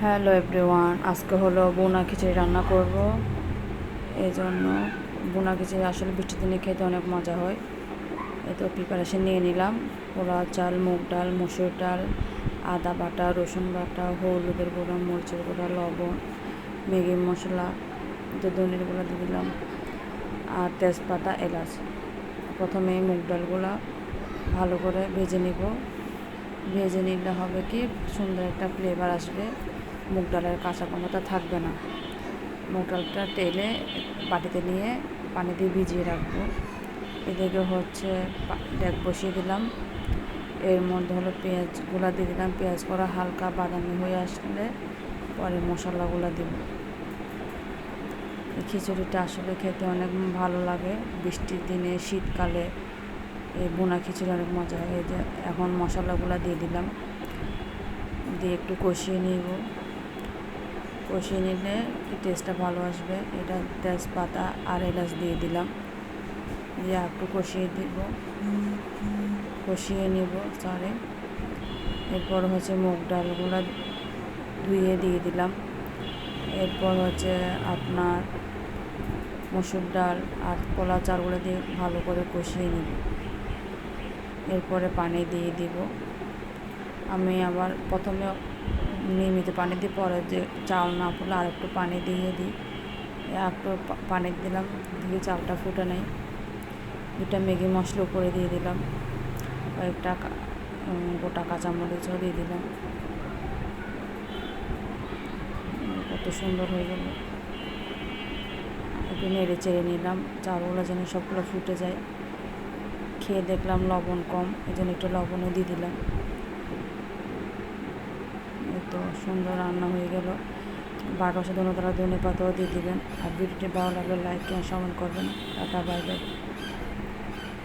Hello everyone আজকে হলো বোনা খিচুড়ি রান্না করব। এই জন্য বোনা খিচুড়ি আসলে বৃষ্টির দিনে খেতে অনেক মজা হয়। তো প্রিপারেশন নিয়ে নিলাম। পোলা চাল, মুগ ডাল, মুসুর ডাল, আদা বাটা, রসুন বাটা, হলুদের গুঁড়া, মরিচের গুঁড়া, লবণ, ম্যাগি মশলা তো ধনের গুঁড়া দিয়ে দিলাম, আর তেজপাতা, এলাচ। প্রথমে মুগ ডালগুলা ভালো করে ভেজে নিব। ভেজে নিলে হবে কি? সুন্দর একটা ফ্লেভার আসবে। মুগ ডালের কাঁচা গন্ধটা থাকবে না। মুগ ডালটা তেলে বাটিতে নিয়ে পানি দিয়ে ভিজিয়ে রাখব। এদিকে হচ্ছে ডেক বসিয়ে দিলাম। এর মধ্যে হলো পেঁয়াজগুলো দিয়ে দিলাম। পেঁয়াজ করা হালকা বাদামি হয়ে আসলে পরে মশলাগুলো দিব। খিচুড়িটা আসলে খেতে অনেক ভালো লাগে। বৃষ্টির দিনে, শীতকালে এই বোনা খিচুড়ি অনেক মজা হয়। এই এখন মশলাগুলো দিয়ে দিলাম। দিয়ে একটু কষিয়ে নিব। কষিয়ে নিলে টেস্টটা ভালো আসবে? এটা তেজপাতা আর এলাচ দিয়ে দিলাম। দিয়ে একটু কষিয়ে দিব। কষিয়ে নিব সরি এরপর হচ্ছে মুগ ডালগুলো ধুয়ে দিয়ে দিলাম। এরপর হচ্ছে আপনার মসুর ডাল আর কলা চালগুলো দিয়ে ভালো করে কষিয়ে নিব। এরপরে পানি দিয়ে দিব। আমি আবার প্রথমে নিয়মিত পানি দিয়ে পরে যে চাল না ফুলে আর একটু পানি দিয়ে দিই। একটু পানি দিলাম, দিয়ে চালটা ফুটে নেই। দুটা ম্যাগি মশলা উপরে দিয়ে দিলাম। কয়েকটা গোটা কাঁচামরিচও দিয়ে দিলাম। কত সুন্দর হয়ে গেল। একটু নেড়ে চেড়ে নিলাম। চালগুলো যেন সবগুলো ফুটে যায়। খেয়ে দেখলাম লবণ কম এই জন্য একটু লবণও দিয়ে দিলাম। তো সুন্দর রান্না হয়ে গেল। বারোশো ধনে তারা ধনে পাতাও দিয়ে দেবেন। আর ভিডিওটি ভালো লাগলে লাইক সমান করবেন। Tata bye bye